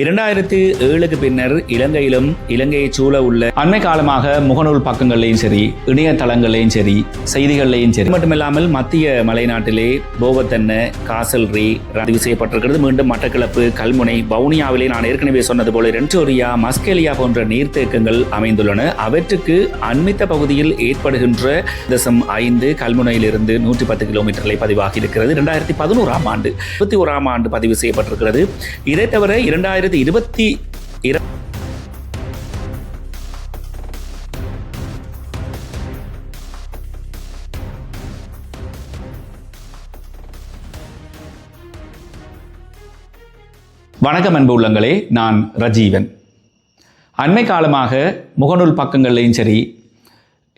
இரண்டாயிரத்தி ஏழுக்கு பின்னர் இலங்கையிலும் இலங்கையை சூழ உள்ள அண்மை காலமாக முகநூல் பக்கங்கள்லையும் சரி இணையதளங்கள்லையும் சரி செய்திகள்லையும் சரி. மட்டுமில்லாமல் மத்திய மலைநாட்டிலே போவத்தன்ன காசல்ரி பதிவு செய்யப்பட்டிருக்கிறது. மீண்டும் மட்டக்களப்பு கல்முனை வவுனியாவிலே நான் ஏற்கனவே சொன்னது போல ரென்டோரியா மஸ்கேலியா போன்ற நீர்த்தேக்கங்கள் அமைந்துள்ளன. அவற்றுக்கு அண்மித்த பகுதியில் ஏற்படுகின்ற தசம் ஐந்து கல்முனையிலிருந்து நூற்றி பத்து கிலோமீட்டர்களை பதிவாகி இருக்கிறது இரண்டாயிரத்தி பதினோராம் ஆண்டு இருபத்தி ஓராம் ஆண்டு பதிவு செய்யப்பட்டிருக்கிறது. இதை தவிர இரண்டாயிரத்தி இருபத்தி வணக்கம் அன்பு உள்ளங்களே நான் ரஜீவன் அண்மை காலமாக முகநூல் பக்கங்கள்லையும் சரி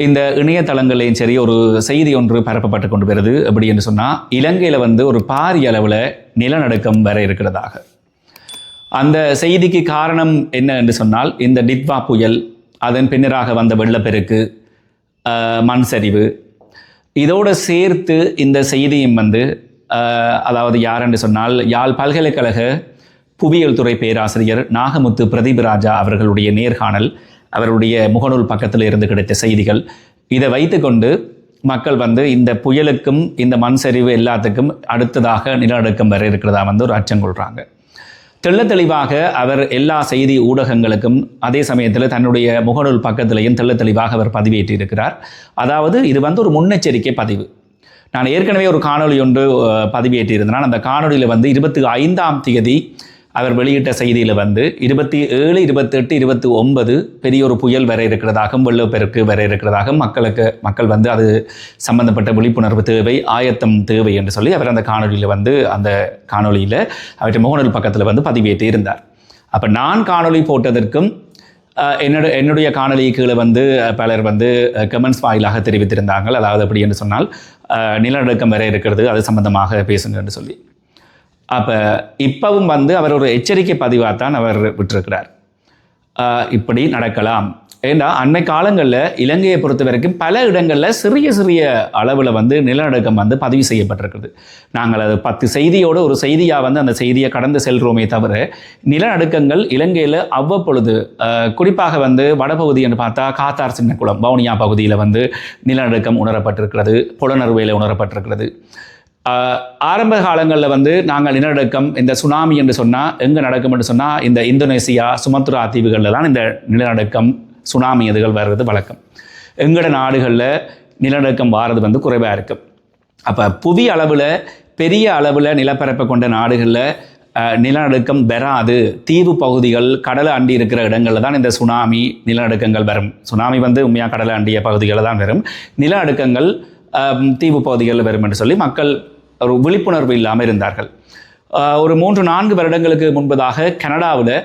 இந்த இணையதளங்கள்லையும் சரி ஒரு செய்தி ஒன்று பரப்பப்பட்டு கொண்டு வருது அப்படி என்று சொன்னால் இலங்கையில் வந்து ஒரு பாரிய அளவில் நிலநடுக்கம் வர இருக்கிறதாக அந்த செய்திக்கு காரணம் என்ன என்று சொன்னால் இந்த டிட்வா புயல் அதன் பின்னராக வந்த வெள்ளப்பெருக்கு மண் சரிவு இதோடு சேர்த்து இந்த செய்தியும் வந்து அதாவது யார் என்று சொன்னால் யாழ் பல்கலைக்கழக புவியியல் துறை பேராசிரியர் நாகமுத்து பிரதீபராஜா அவர்களுடைய நேர்காணல் அவருடைய முகநூல் பக்கத்தில் இருந்து கிடைத்த செய்திகள். இதை வைத்துக்கொண்டு மக்கள் வந்து இந்த புயலுக்கும் இந்த மண் சரிவு எல்லாத்துக்கும் அடுத்ததாக நிலநடுக்கம் வர இருக்கிறதா வந்து ஒரு அச்சம் கொள்கிறாங்க தெள்ள தெளிவாக அவர் எல்லா செய்தி ஊடகங்களுக்கும் அதே சமயத்தில் தன்னுடைய முகநூல் பக்கத்திலையும் தெள்ள தெளிவாக அவர் பதிவேற்றியிருக்கிறார். அதாவது இது வந்து ஒரு முன்னெச்சரிக்கை பதிவு. நான் ஏற்கனவே ஒரு காணொளி ஒன்று பதிவேற்றியிருந்தேன். அந்த காணொளியில் வந்து இருபத்தி ஐந்தாம் தேதி அவர் வெளியிட்ட செய்தியில் வந்து இருபத்தி ஏழு இருபத்தெட்டு இருபத்தி ஒன்பது பெரிய ஒரு புயல் வர இருக்கிறதாகவும் வெள்ளப்பெருக்கு வர இருக்கிறதாகவும் மக்களுக்கு மக்கள் வந்து அது சம்பந்தப்பட்ட விழிப்புணர்வு தேவை ஆயத்தம் தேவை என்று சொல்லி அவர் அந்த காணொளியில் வந்து அந்த காணொளியில் அவற்றை முகநூல் பக்கத்தில் வந்து பதிவேற்றி இருந்தார். அப்போ நான் காணொளி போட்டதற்கும் என்னோட என்னுடைய காணொளி கீழே வந்து பலர் வந்து கமெண்ட்ஸ் வாயிலாக தெரிவித்திருந்தாங்க அதாவது அப்படி என்று சொன்னால் நிலநடுக்கம் வர இருக்கிறது அது சம்பந்தமாக பேசுங்க என்று சொல்லி. அப்போ இப்பவும் வந்து அவர் ஒரு எச்சரிக்கை பதிவாக தான் அவர் விட்டிருக்கிறார். இப்படி நடக்கலாம். ஏன்னா அன்னை காலங்களில் இலங்கையை பொறுத்த வரைக்கும் பல இடங்களில் சிறிய சிறிய அளவில் வந்து நிலநடுக்கம் வந்து பதிவு செய்யப்பட்டிருக்குது. நாங்கள் அது பத்து செய்தியோடு ஒரு செய்தியாக வந்து அந்த செய்தியை கடந்து செல்கிறோமே தவிர நிலநடுக்கங்கள் இலங்கையில் அவ்வப்பொழுது குறிப்பாக வந்து வடபகுதி என்று பார்த்தா காத்தார் சின்னக்குளம் வவுனியா பகுதியில் வந்து நிலநடுக்கம் உணரப்பட்டிருக்கிறது புலனறுவையில் உணரப்பட்டிருக்கிறது. ஆரம்ப காலங்களில் வந்து நாங்கள் நிலநடுக்கம் இந்த சுனாமி என்று சொன்னால் எங்கே நடக்கும் என்று சொன்னால் இந்த இந்தோனேசியா சுமத்ரா தீவுகளில் தான் இந்த நிலநடுக்கம் சுனாமி இதுகள் வர்றது வழக்கம். எங்கட நாடுகளில் நிலநடுக்கம் வாரது வந்து குறைவாக இருக்கும் அப்போ புவி அளவில் பெரிய அளவில் நிலப்பரப்பை கொண்ட நாடுகளில் நிலநடுக்கம் வராது. தீவு பகுதிகள் கடலை அண்டி இருக்கிற இடங்களில் தான் இந்த சுனாமி நிலநடுக்கங்கள் வரும். சுனாமி வந்து உண்மையாக கடலை அண்டிய பகுதிகளில் தான் வரும். நிலநடுக்கங்கள் தீவு பகுதிகளில் வரும் என்று சொல்லி மக்கள் ஒரு விழிப்புணர்வு இல்லாமல் இருந்தார்கள். ஒரு மூன்று நான்கு வருடங்களுக்கு முன்பதாக கனடாவில்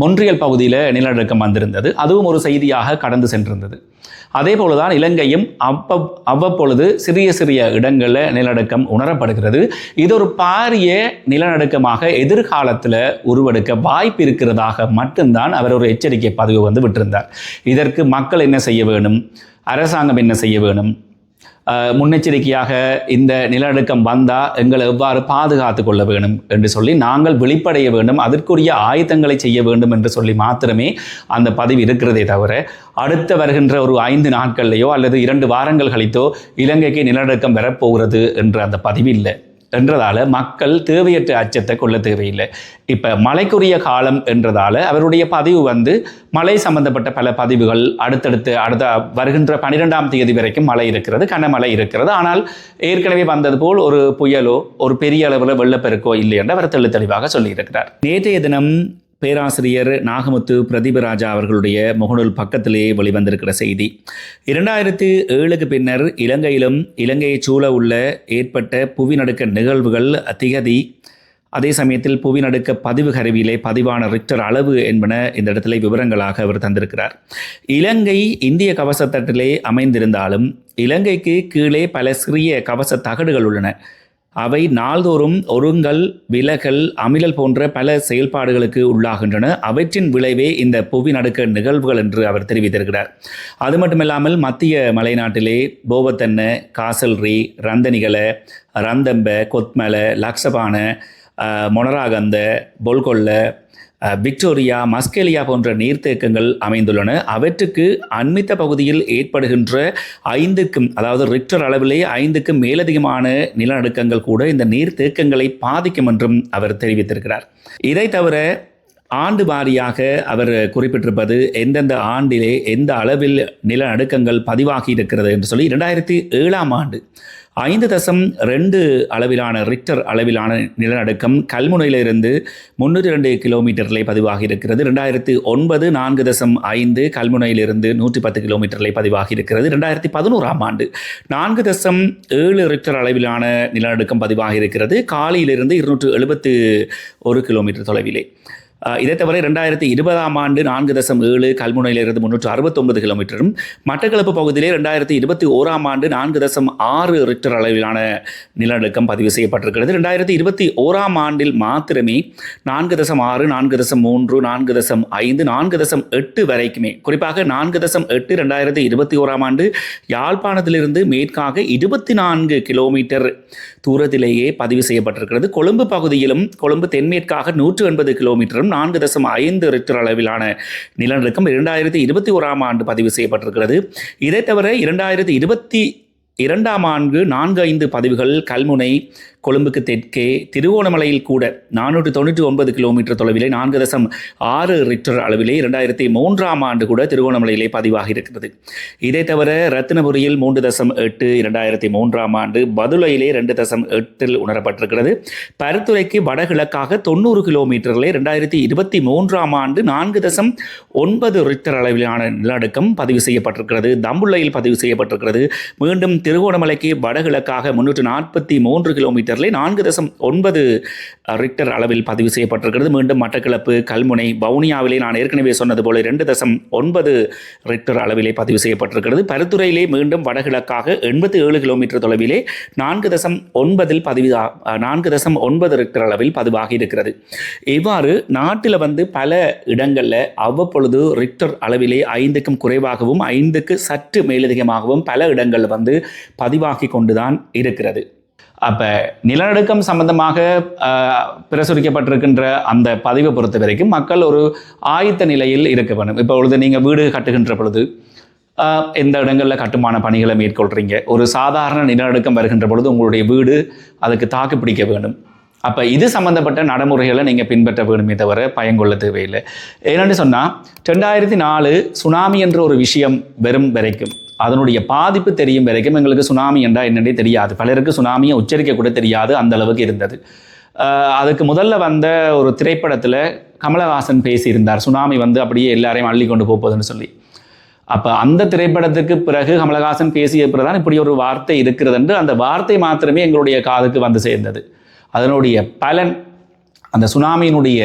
மொன்றியல் பகுதியில் நிலநடுக்கம் வந்திருந்தது. அதுவும் ஒரு செய்தியாக கடந்து சென்றிருந்தது. அதே போல தான் இலங்கையும் அவ்வ அவ்வப்பொழுது சிறிய சிறிய இடங்களில் நிலநடுக்கம் உணரப்படுகிறது. இது ஒரு பாரிய நிலநடுக்கமாக எதிர்காலத்தில் உருவெடுக்க வாய்ப்பு இருக்கிறதாக மட்டும்தான் அவர் ஒரு எச்சரிக்கை பதிவு வந்து விட்டிருந்தார். இதற்கு மக்கள் என்ன செய்ய வேணும்? அரசாங்கம் என்ன செய்ய வேணும்? முன்னெச்சரிக்கையாக இந்த நிலநடுக்கம் வந்தால் எங்களை எவ்வாறு பாதுகாத்து கொள்ள வேண்டும் என்று சொல்லி நாங்கள் வெளிப்படைய வேண்டும் அதற்குரிய ஆயத்தங்களை செய்ய வேண்டும் என்று சொல்லி மாத்திரமே அந்த பதிவு இருக்கிறதே தவிர அடுத்த வருகின்ற ஒரு ஐந்து நாட்கள்லையோ அல்லது இரண்டு வாரங்கள் கழித்தோ இலங்கைக்கு நிலநடுக்கம் வரப்போகிறது என்ற அந்த பதிவு இல்லை என்றதால மக்கள் தேவையற்ற அச்சத்தை கொள்ள தேவையில்லை. இப்போ மழைக்குரிய காலம் என்றதால அவருடைய பதிவு வந்து மழை சம்பந்தப்பட்ட பல பதிவுகள் அடுத்தடுத்து அடுத்த வருகின்ற பன்னிரெண்டாம் தேதி வரைக்கும் மழை இருக்கிறது கனமழை இருக்கிறது. ஆனால் ஏற்கனவே வந்தது போல் ஒரு புயலோ ஒரு பெரிய அளவில் வெள்ளப்பெருக்கோ இல்லை என்று அவர் தெளி தெளிவாக சொல்லியிருக்கிறார். நேற்றைய தினம் பேராசிரியர் நாகமுத்து பிரதீபராஜா அவர்களுடைய முகநூல் பக்கத்திலே வெளிவந்திருக்கிற செய்தி. இரண்டாயிரத்தி ஏழுக்கு பின்னர் இலங்கையிலும் இலங்கையை சூழ உள்ள ஏற்பட்ட புவிநடுக்க நிகழ்வுகள் திகதி அதே சமயத்தில் புவிநடுக்க பதிவு கருவியிலே பதிவான ரிக்டர் அளவு என்பன இந்த இடத்துல விவரங்களாக அவர் தந்திருக்கிறார். இலங்கை இந்திய கவசத்தட்டிலே அமைந்திருந்தாலும் இலங்கைக்கு கீழே பல சிறிய கவச தகடுகள் உள்ளன. அவை நாள்தோறும் ஒருங்கல் விலகல் அமிழல் போன்ற பல செயல்பாடுகளுக்கு உள்ளாகின்றன. அவற்றின் விளைவே இந்த புவி நடுக்க நிகழ்வுகள் என்று அவர் தெரிவித்திருக்கிறார். அது மட்டுமில்லாமல் மத்திய மலைநாட்டிலே போவத்தன்ன காசல்ரி ரந்தனிகல ரந்தம்ப கொத்மலை லக்ஷபான மொனராகந்த பொல்கொல்ல விக்டோரியா மஸ்கேலியா போன்ற நீர்த்தேக்கங்கள் அமைந்துள்ளன. அவற்றுக்கு அண்மித்த பகுதியில் ஏற்படுகின்ற ஐந்துக்கும் அதாவது ரிக்டர் அளவிலே ஐந்துக்கும் மேலதிகமான நிலநடுக்கங்கள் கூட இந்த நீர்த்தேக்கங்களை பாதிக்கும் என்றும் அவர் தெரிவித்திருக்கிறார். இதை தவிர ஆண்டு வாரியாக அவர் குறிப்பிட்டிருப்பது எந்தெந்த ஆண்டிலே எந்த அளவில் நிலநடுக்கங்கள் பதிவாகி இருக்கிறது என்று சொல்லி இரண்டாயிரத்தி ஏழாம் ஆண்டு ஐந்து தசம் ரெண்டு அளவிலான ரிக்டர் அளவிலான நிலநடுக்கம் கல்முனையிலிருந்து முன்னூற்றி ரெண்டு கிலோமீட்டரிலே பதிவாகி இருக்கிறது. ரெண்டாயிரத்தி ஒன்பது நான்கு தசம் ஐந்து கல்முனையிலிருந்து நூற்றி பத்து கிலோமீட்டரில் பதிவாகி இருக்கிறது. ரெண்டாயிரத்தி பதினோராம் ஆண்டு நான்கு தசம் ஏழு ரிக்டர் அளவிலான நிலநடுக்கம் பதிவாகி இருக்கிறது. காலையிலிருந்து இருநூற்று எழுபத்து ஒரு கிலோமீட்டர் தொலைவிலே. இதை தவிர ரெண்டாயிரத்தி இருபதாம் ஆண்டு நான்கு தசம் ஏழு கல்முனையிலிருந்து முன்னூற்று அறுபத்தொன்பது கிலோமீட்டரும் மட்டக்களப்பு பகுதியிலே ரெண்டாயிரத்தி இருபத்தி ஓராம் ஆண்டு நான்கு தசம் ஆறு ரிக்டர் அளவிலான நிலநடுக்கம் பதிவு செய்யப்பட்டிருக்கிறது. ரெண்டாயிரத்தி இருபத்தி ஓராம் ஆண்டில் மாத்திரமே நான்கு தசம் ஆறு நான்கு தசம் மூன்று நான்கு தசம் ஐந்து நான்கு தசம் எட்டு வரைக்குமே குறிப்பாக நான்கு தசம் எட்டு ரெண்டாயிரத்தி இருபத்தி ஓராம் ஆண்டு யாழ்ப்பாணத்திலிருந்து மேற்காக இருபத்தி நான்கு கிலோமீட்டர் தூரத்திலேயே பதிவு செய்யப்பட்டிருக்கிறது. கொழும்பு பகுதியிலும் கொழும்பு தென்மேற்காக நூற்று எண்பது கிலோமீட்டரும் நான்கு தசம் ஐந்து ரிக்டர் அளவிலான நிலநடுக்கம் இரண்டாயிரத்தி இருபத்தி ஓராம் ஆண்டு பதிவு செய்யப்பட்டிருக்கிறது. இதை தவிர இரண்டாயிரத்தி இருபத்தி இரண்டாம் ஆண்டு நான்கு ஐந்து பதிவுகள் கல்முனை கொழும்புக்கு தெற்கே திருவோணமலையில் கூட நானூற்று தொண்ணூற்றி ஒன்பது கிலோமீட்டர் தொலைவிலே நான்கு தசம் ஆறு ரிக்டர் அளவிலே இரண்டாயிரத்தி மூன்றாம் ஆண்டு கூட திருவோணமலையிலே பதிவாகி இருக்கிறது. இதை தவிர ரத்தினபுரியில் மூன்று தசம் எட்டு இரண்டாயிரத்தி மூன்றாம் ஆண்டு பதுளையிலே ரெண்டு தசம் எட்டில் உணரப்பட்டிருக்கிறது. பருத்துறைக்கு வடகிழக்காக தொண்ணூறு கிலோமீட்டரிலே ரெண்டாயிரத்தி இருபத்தி மூன்றாம் ஆண்டு நான்கு தசம் ஒன்பது ரிக்டர் அளவிலான நிலநடுக்கம் பதிவு செய்யப்பட்டிருக்கிறது. தம்புள்ளையில் பதிவு செய்யப்பட்டிருக்கிறது. மீண்டும் திருவோணமலைக்கு வடகிழக்காக முன்னூற்று நாற்பத்தி மூன்று கிலோமீட்டர் கிலோமீட்டரிலே நான்கு தசம் ஒன்பது ரிக்டர் அளவில் பதிவு செய்யப்பட்டிருக்கிறது. மீண்டும் மட்டக்களப்பு கல்முனை வவுனியாவிலே நான் ஏற்கனவே சொன்னது போல இரண்டு தசம் ஒன்பது ரிக்டர் அளவிலே பதிவு செய்யப்பட்டிருக்கிறது. பருத்துறையிலே மீண்டும் வடகிழக்காக எண்பத்தி ஏழு கிலோமீட்டர் தொலைவிலே நான்கு தசம் ஒன்பதில் பதிவு நான்கு தசம் ஒன்பது ரிக்டர் அளவில் பதிவாகி இருக்கிறது. இவ்வாறு நாட்டில் வந்து பல இடங்களில் அவ்வப்பொழுது ரிக்டர் அளவிலே ஐந்துக்கும் குறைவாகவும் ஐந்துக்கு சற்று மேலதிகமாகவும் பல இடங்களில் வந்து பதிவாகி கொண்டுதான் இருக்கிறது. அப்போ நிலநடுக்கம் சம்பந்தமாக பிரசுரிக்கப்பட்டிருக்கின்ற அந்த பதிவை பொறுத்த வரைக்கும் மக்கள் ஒரு ஆயத்த நிலையில் இருக்க வேண்டும். இப்போ பொழுது நீங்கள் வீடு கட்டுகின்ற பொழுது எந்த இடங்களில் கட்டுமான பணிகளை மேற்கொள்கிறீங்க ஒரு சாதாரண நிலநடுக்கம் வருகின்ற பொழுது உங்களுடைய வீடு அதுக்கு தாக்கு பிடிக்க வேண்டும். அப்போ இது சம்பந்தப்பட்ட நடைமுறைகளை நீங்கள் பின்பற்ற வேணுமே தவிர பயங்கொள்ள தேவையில்லை. ஏன்னு சொன்னால் ரெண்டாயிரத்தி நாலு சுனாமி என்ற ஒரு விஷயம் வெறும் வரைக்கும் அதனுடைய பாதிப்பு தெரியும் வரைக்கும் எங்களுக்கு சுனாமி என்றால் என்னென்னே தெரியாது. பலருக்கு சுனாமியை உச்சரிக்க கூட தெரியாது அந்த அளவுக்கு இருந்தது. அதுக்கு முதல்ல வந்த ஒரு திரைப்படத்தில் கமலஹாசன் பேசியிருந்தார். சுனாமி வந்து அப்படியே எல்லாரையும் அள்ளி கொண்டு போகுதுன்னு சொல்லி. அப்போ அந்த திரைப்படத்துக்கு பிறகு கமலஹாசன் பேசிய பிறகுதான் இப்படி ஒரு வார்த்தை இருக்கிறது என்று அந்த வார்த்தை மாத்திரமே எங்களுடைய காதுக்கு வந்து சேர்ந்தது. அதனுடைய பலன் அந்த சுனாமியினுடைய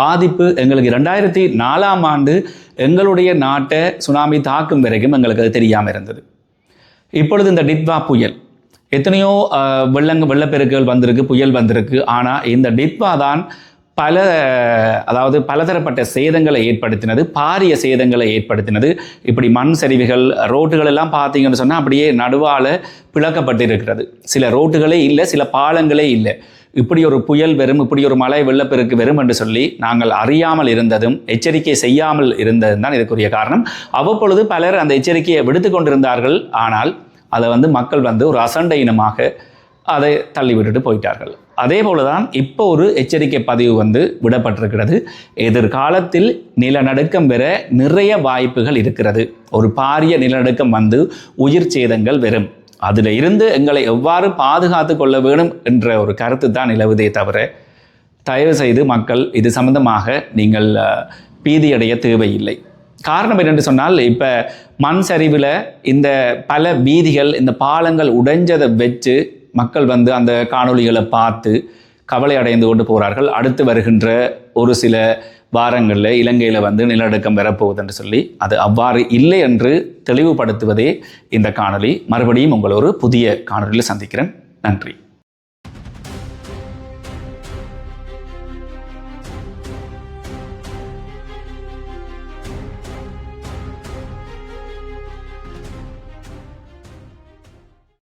பாதிப்பு எங்களுக்கு ரெண்டாயிரத்தி நாலாம் ஆண்டு எங்களுடைய நாட்டை சுனாமி தாக்கும் வரைக்கும் எங்களுக்கு அது தெரியாமல் இருந்தது. இப்பொழுது இந்த டிட்வா புயல் எத்தனையோ வெள்ளங்க வெள்ளப்பெருக்குகள் வந்திருக்கு புயல் வந்திருக்கு. ஆனால் இந்த டிட்வா தான் பல அதாவது பலதரப்பட்ட சேதங்களை ஏற்படுத்தினது பாரிய சேதங்களை ஏற்படுத்தினது. இப்படி மண் சரிவுகள் ரோட்டுகள் எல்லாம் பார்த்தீங்கன்னு சொன்னால் அப்படியே நடுவால் பிளக்கப்பட்டிருக்கிறது. சில ரோட்டுகளே இல்லை சில பாலங்களே இல்லை. இப்படி ஒரு புயல் வரும் இப்படி ஒரு மழை வெள்ளப்பெருக்கு வரும் என்று சொல்லி நாங்கள் அறியாமல் இருந்ததும் எச்சரிக்கை செய்யாமல் இருந்ததும் தான் இதுக்குரிய காரணம். அவ்வப்பொழுது பலர் அந்த எச்சரிக்கையை விடுத்து கொண்டிருந்தார்கள். ஆனால் அதை வந்து மக்கள் வந்து ஒரு அசண்ட இனமாக அதை தள்ளி விட்டுட்டு போயிட்டார்கள். அதே போல தான் இப்போ ஒரு எச்சரிக்கை பதிவு வந்து விடப்பட்டிருக்கிறது. எதிர்காலத்தில் நிலநடுக்கம் பெற நிறைய வாய்ப்புகள் இருக்கிறது. ஒரு பாரிய நிலநடுக்கம் வந்து உயிர் சேதங்கள் வெறும் அதில் இருந்து எங்களை எவ்வாறு பாதுகாத்து கொள்ள வேணும் என்ற ஒரு கருத்து தான் நிலவுதே தவிர தயவு செய்து மக்கள் இது சம்பந்தமாக நீங்கள் பீதியடைய தேவையில்லை. காரணம் என்னென்று சொன்னால் இப்போ மண் சரிவில் இந்த பல வீதிகள் இந்த பாலங்கள் உடைஞ்சதை வச்சு மக்கள் வந்து அந்த காணொளிகளை பார்த்து கவலை அடைந்து கொண்டு போகிறார்கள் அடுத்து வருகின்ற ஒரு சில வாரங்களில் இலங்கையில் வந்து நிலநடுக்கம் வரப்போகுது என்று சொல்லி அது அவ்வாறு இல்லை என்று தெளிவுபடுத்துவதே இந்த காணொளி. மறுபடியும் உங்களை ஒரு புதிய காணொலியில் சந்திக்கிறேன். நன்றி.